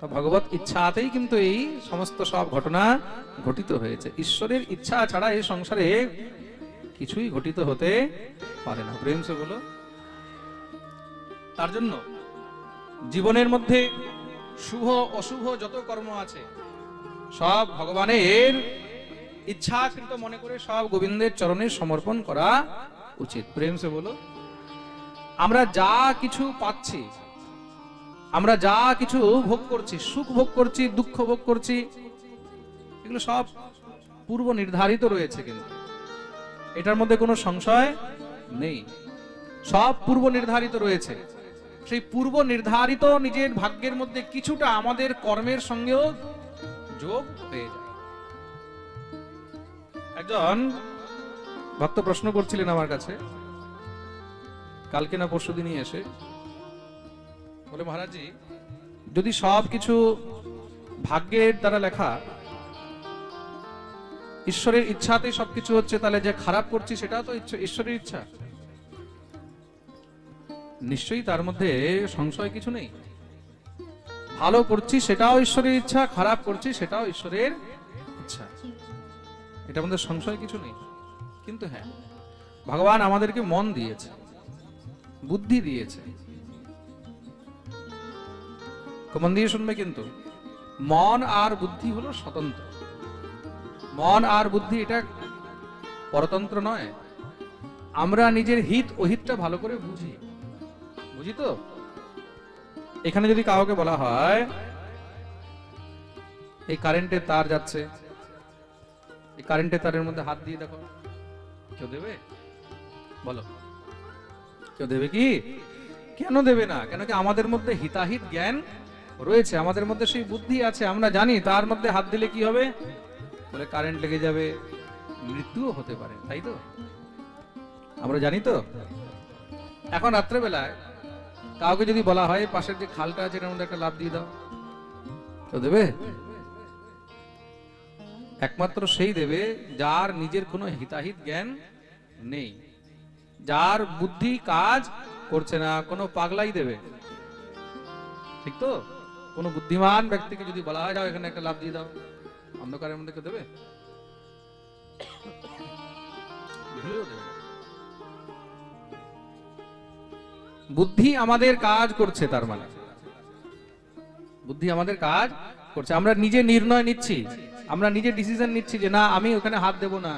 ভগবত ইচ্ছাতেই কিন্তু এই সমস্ত সব ঘটনা ঘটিত হয়েছে। ঈশ্বরের ইচ্ছা ছাড়া এই সংসারে কিছুই ঘটিত হতে পারে না। প্রেম সে বলো। তার জন্য জীবনের মধ্যে শুভ, অশুভ যত কর্ম আছে, সব ভগবানের ইচ্ছা ইচ্ছাকৃত মনে করে সব গোবিন্দের চরণে সমর্পণ করা উচিত। প্রেম সে বলো। আমরা যা কিছু পাচ্ছি আমরা যা কিছু ভোগ করছি, সুখ ভোগ করছি, দুঃখ ভোগ করছি, এগুলো সব পূর্ব নির্ধারিত রয়েছে কিন্তু। এটার মধ্যে কোনো সংশয় নেই। সব পূর্ব নির্ধারিত রয়েছে। সেই পূর্ব নির্ধারিত নিজের ভাগ্যের মধ্যে কিছুটা আমাদের কর্মের সঙ্গেও যোগ হয়ে যায়। একজন ভক্ত প্রশ্ন করছিলেন আমার কাছে, কালকে না পরশু দিনই এসে। বলে মহারাজজি, যদি সব কিছু ভাগ্যের দ্বারা লেখা, ঈশ্বরের ইচ্ছাতে সবকিছু হচ্ছে, তাহলে যে খারাপ করছি সেটাও তো ঈশ্বরের ইচ্ছা। নিশ্চয়ই তার মধ্যে সংশয় কিছু নেই। ভালো করছি সেটাও ঈশ্বরের ইচ্ছা, খারাপ করছি সেটাও ঈশ্বরের ইচ্ছা। এটার মধ্যে সংশয় কিছু নেই। কিন্তু হ্যাঁ ভগবান আমাদেরকে মন দিয়েছে, বুদ্ধি দিয়েছে। খুব মন দিয়ে শুনবে কিন্তু? মন আর বুদ্ধি হলো স্বতন্ত্র। মন আর বুদ্ধি এটা পরতন্ত্র নয়। আমরা নিজের হিত, অহিতটা ভালো করে বুঝি। বুঝি তো? এখানে যদি কাউকে বলা হয়, এই কারেন্টের তার যাচ্ছে। এই কারেন্টের তারের মধ্যে হাত দিয়ে দেখো। কেউ দেবে? বলো। কেউ দেবে কি? কেন দেবে না? কেন কি আমাদের মধ্যে হিতাহিত জ্ঞান রয়েছে, আমাদের মধ্যে সেই বুদ্ধি আছে, আমরা জানি, তার মধ্যে হাত দিলে কি হবে? বলে কারেন্ট লেগে যাবে, মৃত্যুও হতে পারে, তাই তো? আমরা জানি তো? এখন রাত্রেবেলায় কাউকে যদি বলা হয়, পাশের যে খালটা আছে, এটার মধ্যে একটা লাভ দিয়ে দাও। কেউ দেবে? একমাত্র সেই দেবে, যার নিজের কোনো হিতাহিত জ্ঞান নেই। যার বুদ্ধি, কাজ করছে না, কোনো পাগলাই দেবে। ঠিক তো? কোনো বুদ্ধিমান ব্যক্তিকে যদি বলা হয়, যাও এখানে একটা লাভ দিয়ে দাও। অন্ধকারের মধ্যে দেবে। বুদ্ধি আমাদের কাজ করছে তার মানে। বুদ্ধি আমাদের কাজ করছে। আমরা নিজে নির্ণয় নিচ্ছি। আমরা নিজে ডিসিশন নিচ্ছি যে না, আমি ওখানে হাত দেব না,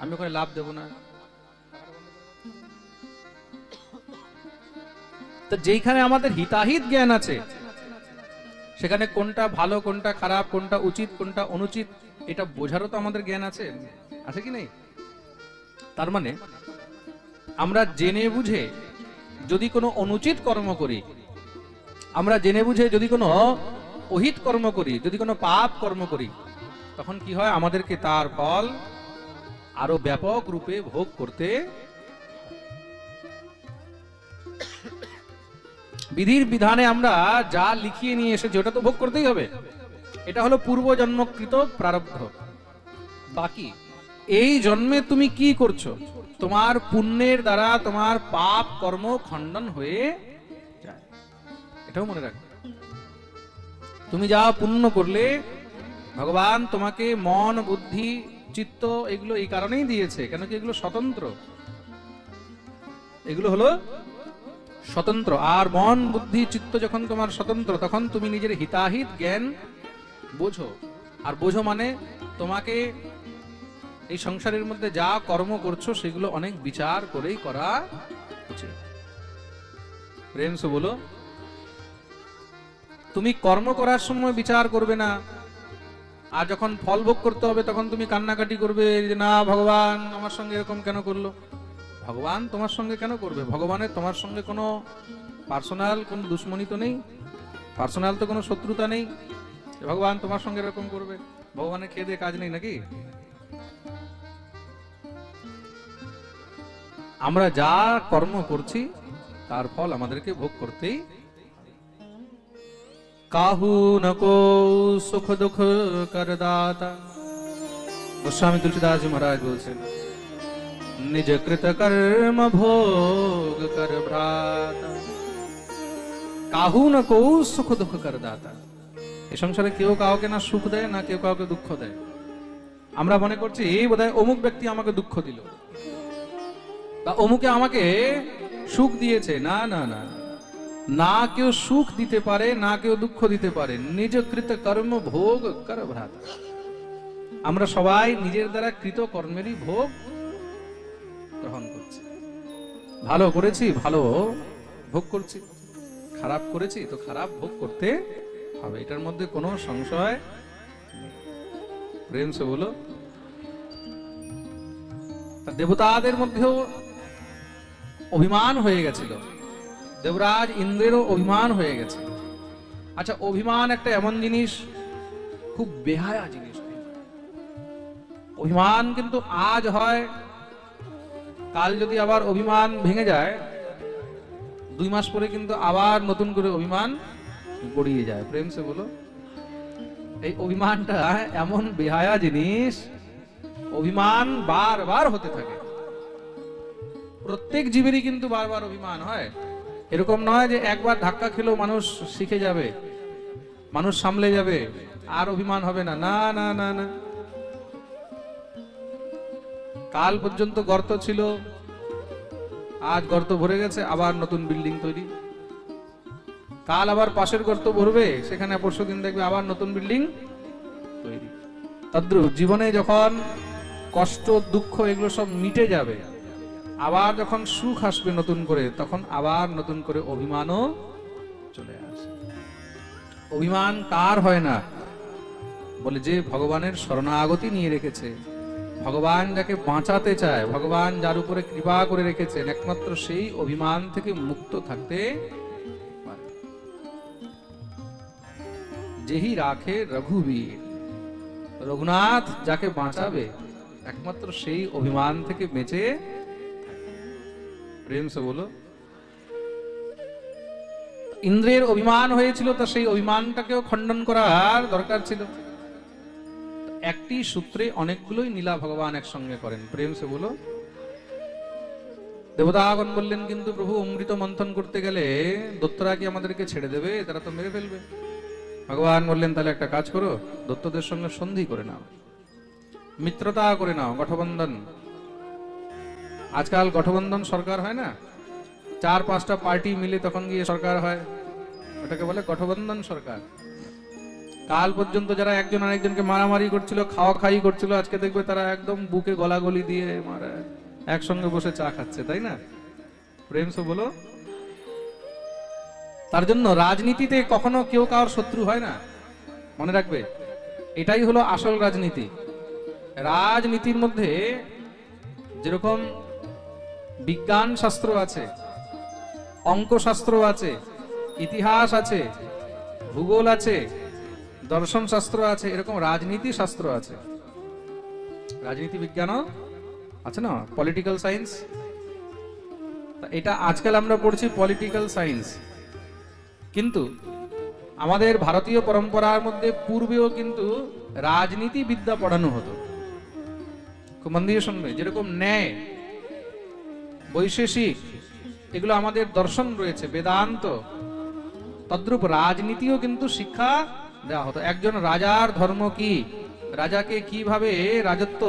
আমি ওখানে লাভ দেব না। তো যেইখানে আমাদের হিতাহিত জ্ঞান আছে সেখানে কোনটা ভালো, কোনটা খারাপ, কোনটা উচিত, কোনটা অনুচিত, এটা বোঝারও তো আমাদের জ্ঞান আছে। আছে কি নেই? তার মানে আমরা জেনে বুঝে যদি কোনো অনুচিত কর্ম করি, আমরা জেনে বুঝে যদি কোনো অহিত কর্ম করি, যদি কোনো পাপ কর্ম করি, তখন কি হয়? আমাদেরকে তার ফল আরও ব্যাপক রূপে ভোগ করতে বিধির বিধানে আমরা যা লিখিয়ে নিয়ে এসেছি, ওটা তো ভোগ করতেই হবে। এটা হলো পূর্ব জন্মকৃত প্রারব্ধ। বাকি, এই জন্মে তুমি কি করছ? তোমার পুণ্যের দ্বারা তোমার পাপ কর্ম খণ্ডন হয়ে যায়। এটাও মনে রাখবে তুমি যা পুণ্য করলে, ভগবান তোমাকে মন, বুদ্ধি, চিত্ত এগুলো এই কারণেই দিয়েছে। কেন কি এগুলো স্বতন্ত্র? এগুলো হলো স্বতন্ত্র। আর মন, বুদ্ধি, চিত্ত যখন তোমার স্বতন্ত্র, তখন তুমি নিজের হিতাহিত জ্ঞান বোঝো। আর বোঝো মানে তোমাকে এই সংসারের মধ্যে যা কর্ম করছ, সেগুলো অনেক বিচার করেই করা উচিত। প্রেম বলো, তুমি কর্ম করার সময় বিচার করবে না। আর যখন ফল ভোগ করতে হবে, তখন তুমি কান্নাকাটি করবে যে, না, ভগবান, আমার সঙ্গে এরকম কেন করল? ভগবান তোমার সঙ্গে কেন করবে? ভগবানের তোমার সঙ্গে কোনো পার্সোনাল কোনো দুশ্মনী তো নেই? পার্সোনাল তো কোনো শত্রুতা নেই? ভগবান তোমার সঙ্গে এরকম করবে? ভগবানের খেয়ে দিয়ে কাজ নেই নাকি? আমরা যা কর্ম করছি, তার ফল আমাদেরকে ভোগ করতেই কাহু नको সুখ দুঃখ করদাতা। গোস্বামী তুলসীদাস জি মহারাজ বলছেন কর্ম ভোগ কর ভ্রাতা কাহু नको সুখ দুঃখ করদাতা এ সংসারে কেউ কাউকে না সুখ দেয়, না কেউ কাউকে দুঃখ দেয়। আমরা মনে করছি বোধহয় অমুক ব্যক্তি আমাকে দুঃখ দিল। বা অমুকে আমাকে সুখ দিয়েছে। না না না। না কেউ সুখ দিতে পারে, না কেউ দুঃখ দিতে পারে। নিজ কৃত কর্ম ভোগ কর ভ্রাত। আমরা সবাই নিজের দ্বারা কৃত কর্মেরই ভোগ গ্রহণ করছি। ভালো করেছি, ভালো ভোগ করছি। খারাপ করেছি, তো খারাপ ভোগ করতে হবে। এটার মধ্যে কোনো সংশয় প্রেম সে বলো। দেবতাদের মধ্যেও অভিমান হয়ে গেছিল। দেবরাজ ইন্দ্রেরও অভিমান হয়ে গেছে। আচ্ছা অভিমান একটা এমন জিনিস, খুব বেহায়া জিনিস। অভিমান কিন্তু আজ হয় কাল যদি আবার অভিমান ভেঙে যায়, দুই মাস পরে কিন্তু আবার নতুন করে অভিমান গড়িয়ে যায়। প্রেম সে বলো, এই অভিমানটা এমন বেহায়া জিনিস, অভিমান বারবার হতে থাকে। প্রত্যেক জীবেরই কিন্তু বারবার অভিমান হয়। এরকম নয় যে একবার ধাক্কা খেলেও মানুষ শিখে যাবে, মানুষ সামলে যাবে, আর অভিমান হবে না। না না না না। কাল পর্যন্ত গর্ত ছিল। আজ গর্ত ভরে গেছে, আবার নতুন বিল্ডিং তৈরি। কাল আবার পাশের গর্ত ভরবে, সেখানে পরশু দিন দেখবে আবার নতুন বিল্ডিং তৈরি। তদ্রুপ জীবনে যখন কষ্ট, দুঃখ এগুলো সব মিটে যাবে, আবার যখন সুখ আসবে নতুন করে, তখন আবার নতুন করে অভিমানও চলে আসে। অভিমান কার হয় না? বলে যে ভগবানের শরণাগতি নিয়ে রেখেছে ভগবান যাকে বাঁচাতে চায়, ভগবান যার উপরে কৃপা করে রেখেছেন, একমাত্র সেই অভিমান থেকে মুক্ত থাকতে যেহি রাখে রঘুবীর, রঘুনাথ যাকে বাঁচাবে, একমাত্র সেই অভিমান থেকে বেঁচে প্রেম সে বলো। ইন্দ্রের অভিমান হয়েছিল, তা সেই অভিমানটাকেও খণ্ডন করার দরকার ছিল। একটি সূত্রে অনেকগুলোই নীলা ভগবান একসঙ্গে করেন। প্রেম সে বলো, দেবতাগণ বললেন, কিন্তু প্রভু, অমৃত মন্থন করতে গেলে দত্তরা কি আমাদেরকে ছেড়ে দেবে? তারা তো মেরে ফেলবে। ভগবান বললেন, তাহলে একটা কাজ করো, দত্তদের সঙ্গে সন্ধি করে নাও, মিত্রতা করে নাও, গঠবন্ধন। আজকাল গঠবন্ধন সরকার হয় না, চার পাঁচটা পার্টি মিলে তখন গিয়ে সরকার হয়। ওটাকে বলে গঠবন্ধন সরকার। কাল পর্যন্ত যারা একজন আরেকজনকে মারামারি করছিল, খাওয়া খাই করছিল, আজকে দেখবে তারা একদম বুকে গলাগলি দিয়ে মারা, একসঙ্গে বসে চা খাচ্ছে, তাই না? প্রেম সে বলো। তার জন্য রাজনীতিতে কখনো কেউ কারোর শত্রু হয় না। মনে রাখবে, এটাই হলো আসল রাজনীতি। রাজনীতির মধ্যে যেরকম বিজ্ঞান শাস্ত্র আছে, অঙ্কশাস্ত্র আছে, ইতিহাস আছে, ভূগোল আছে দর্শন শাস্ত্র আছে, এরকম রাজনীতি শাস্ত্র আছে। রাজনীতি বিজ্ঞানও আছে না? পলিটিক্যাল সায়েন্স এটা আজকাল আমরা পড়ছি পলিটিক্যাল সায়েন্স কিন্তু আমাদের ভারতীয় পরম্পরার মধ্যে পূর্বেও কিন্তু রাজনীতি বিদ্যা পড়ানো হতো। খুব মন দিয়ে শুনবে, যেরকম ন্যায়, বৈশেষিক, এগুলো আমাদের দর্শন রয়েছে, বেদান্ত, তদ্রূপ রাজনীতিও কিন্তু শিক্ষা দেওয়া হতো। একজন রাজার ধর্ম কি? রাজাকে কীভাবে রাজত্ব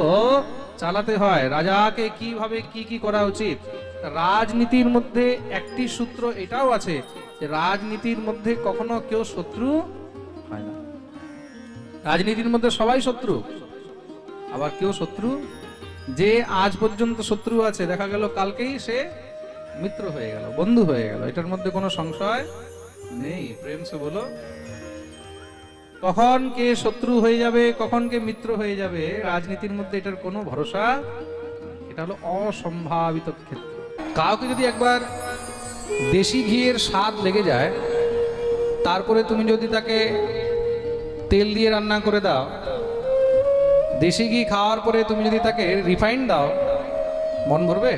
চালাতে হয়? রাজাকে কীভাবে কি কি করা উচিত? রাজনীতির মধ্যে একটি সূত্র এটাও আছে রাজনীতির মধ্যে কখনো কেউ শত্রু হয় না। রাজনীতির মধ্যে সবাই শত্রু। আবার কেউ শত্রু? যে আজ পর্যন্ত শত্রু আছে, দেখা গেল কালকেই সে মিত্র হয়ে গেল, বন্ধু হয়ে গেল। এটার মধ্যে কোনো সংশয় নেই। প্রেম সে বলো কখন কে শত্রু হয়ে যাবে, কখন কে মিত্র হয়ে যাবে, রাজনীতির মধ্যে এটার কোনো ভরসা? এটা হলো অসম্ভাবিত ক্ষেত্র। কাউকে যদি একবার দেশি ঘিয়ের স্বাদ লেগে যায়, তারপরে তুমি যদি তাকে তেল দিয়ে রান্না করে দাও, দেশি ঘি খাওয়ার পরে তুমি যদি তাকে রিফাইন দাও, মন ভরবে?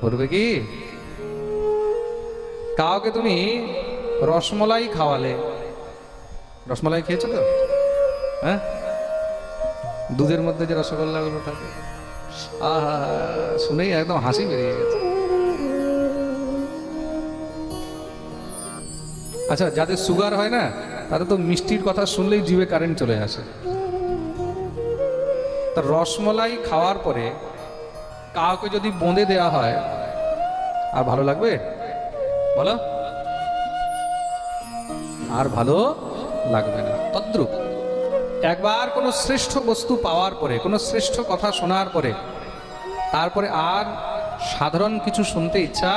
ভরবে কি? কাউকে তুমি রসমলাই খাওয়ালে রসমলাই খেয়েছো তো? হ্যাঁ? দুধের মধ্যে যে রসগোল্লাগুলো থাকে। আহা, শুনেই একদম হাসি বেরিয়ে গেছে। আচ্ছা যাদের সুগার হয় না, তাদের তো মিষ্টির কথা শুনলেই জিভে কারেন্ট চলে আসে। তা রসমলাই খাওয়ার পরে কাউকে যদি বোঁদে দেওয়া হয়, আর ভালো লাগবে? বলো। আর ভালো লাগবে না। তদ্রুপ, একবার কোনো শ্রেষ্ঠ বস্তু পাওয়ার পরে, কোনো শ্রেষ্ঠ কথা শোনার পরে, তারপরে আর সাধারণ কিছু শুনতে ইচ্ছা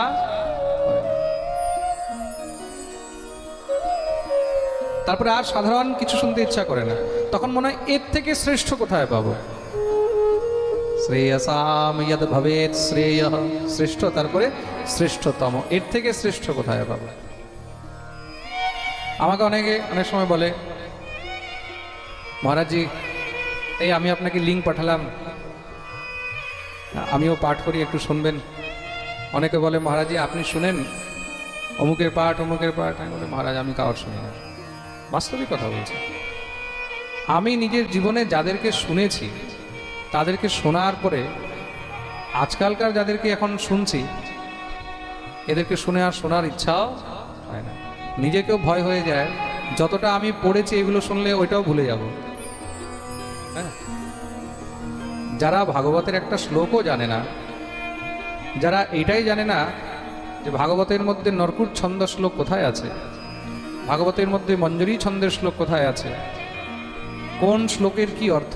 তারপরে আর সাধারণ কিছু শুনতে ইচ্ছা করে না। তখন মনে হয় এর থেকে শ্রেষ্ঠ কোথায় পাবো? শ্রেয়সাম ভবেত শ্রেয়। শ্রেষ্ঠ তারপরে শ্রেষ্ঠতম। এর থেকে শ্রেষ্ঠ কোথায় পাবো? আমাকে অনেকে অনেক সময় বলে মহারাজজি এই আমি আপনাকে লিঙ্ক পাঠালাম। আমিও পাঠ করি, একটু শুনবেন। অনেকে বলে মহারাজজি আপনি শুনেন? অমুকের পাঠ অমুকের পাঠ। আমি বলে, মহারাজ, আমি কারোর শুনি না। বাস্তবিক কথা বলছি। আমি নিজের জীবনে যাদেরকে শুনেছি, তাদেরকে শোনার পরে, আজকালকার যাদেরকে এখন শুনছি, এদেরকে শুনে আর শোনার ইচ্ছাও হয় না। নিজেকেও ভয় হয়ে যায়। যতটা আমি পড়েছি এগুলো শুনলে ওইটাও ভুলে যাব। হ্যাঁ। যারা ভাগবতের একটা শ্লোকও জানে না, যারা এটাই জানে না যে ভাগবতের মধ্যে নরকুট ছন্দ শ্লোক কোথায় আছে? ভাগবতের মধ্যে মঞ্জুরি ছন্দের শ্লোক কোথায় আছে? কোন শ্লোকের কি অর্থ?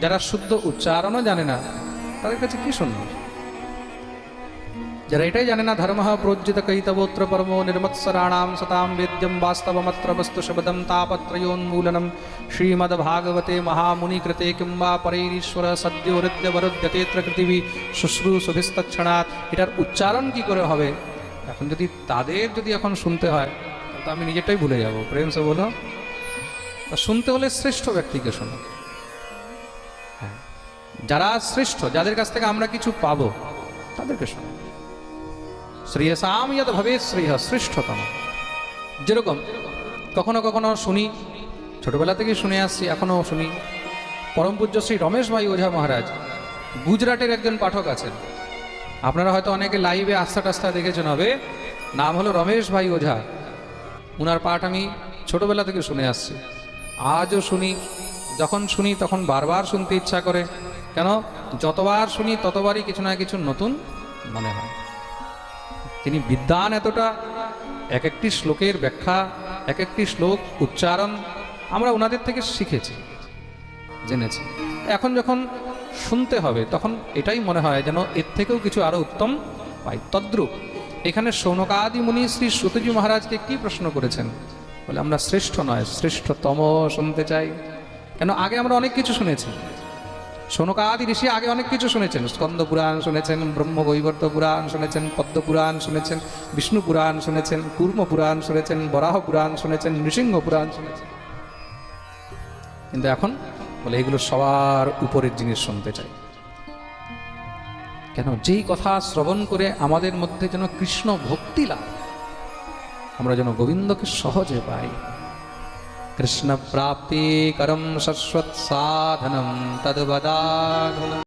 যারা শুদ্ধ উচ্চারণও জানে না, তাদের কাছে কি শুনব যারা এটাই জানে না ধর্ম প্রজ্জিত কৈতবোত্র পরম নির্মৎসরাণাম সতাম বেদ্যম বাস্তবমত্র বস্তু শবদম তাপত্রয়োন্মূলনম শ্রীমদ ভাগবতে মহামুনি কৃতে কিংবা পরৈরীশ্বর সদ্য হৃদ্য বরুদ্যতেত্র পৃথিবী শুশ্রূষভিস্তক্ষণাৎ এটার উচ্চারণ কি করে হবে এখন যদি তাদের যদি এখন শুনতে হয় তো আমি নিজেরটাই ভুলে যাব। প্রেম সে বলো। শুনতে হলে শ্রেষ্ঠ ব্যক্তিকে শোনো। হ্যাঁ। যারা শ্রেষ্ঠ, যাদের কাছ থেকে আমরা কিছু পাবো, তাদেরকে শোনো। শ্রেয়সাম ইয়দ ভবে শ্রেয় শ্রেষ্ঠতম যেরকম কখনো কখনো শুনি, ছোটবেলা থেকেই শুনে আসছি এখনও শুনি। পরম পূজ্য শ্রী রমেশ ভাই ওঝা মহারাজ, গুজরাটের একজন পাঠক আছেন। আপনারা হয়তো অনেকে লাইভে আস্থা টাস্থা দেখেছেন হবে। নাম হলো রমেশ ভাই ওঝা। উনার পাঠ আমি ছোটবেলা থেকে শুনে আসছি। আজও শুনি, যখন শুনি তখন বারবার শুনতে ইচ্ছা করে। কেন? যতবার শুনি ততবারই কিছু না কিছু নতুন মনে হয়। তিনি বিদ্যান এতটা। এক একটি শ্লোকের ব্যাখ্যা এক একটি শ্লোক উচ্চারণ আমরা ওনাদের থেকে শিখেছি, জেনেছি। এখন যখন শুনতে হবে, তখন এটাই মনে হয় যেন এর থেকেও কিছু আরও উত্তম পাই। তদ্রুপ, এখানে সৌনকাদি মুনি শ্রী সুতজি মহারাজকে কি প্রশ্ন করেছেন? বলে, আমরা শ্রেষ্ঠ নয়, শ্রেষ্ঠতম শুনতে চাই। কেন, আগে আমরা অনেক কিছু শুনেছি। শোনকাদি ঋষি আগে অনেক কিছু শুনেছেন। স্কন্দ পুরাণ শুনেছেন, ব্রহ্ম গৈবর্ত পুরাণ শুনেছেন, পদ্ম পুরাণ শুনেছেন, বিষ্ণু পুরাণ শুনেছেন, কুর্ম পুরাণ শুনেছেন, বরাহ পুরাণ শুনেছেন, নৃসিংহ পুরাণ শুনেছেন। কিন্তু এখন বলে এগুলো সবার উপরের জিনিস শুনতে চাই। কেন? যেই কথা শ্রবণ করে আমাদের মধ্যে যেন কৃষ্ণ ভক্তি লাভ, আমরা যেন গোবিন্দকে সহজে পাই। कृष्णप्राप्तिकरं शश्वत्साधनं तद्वदा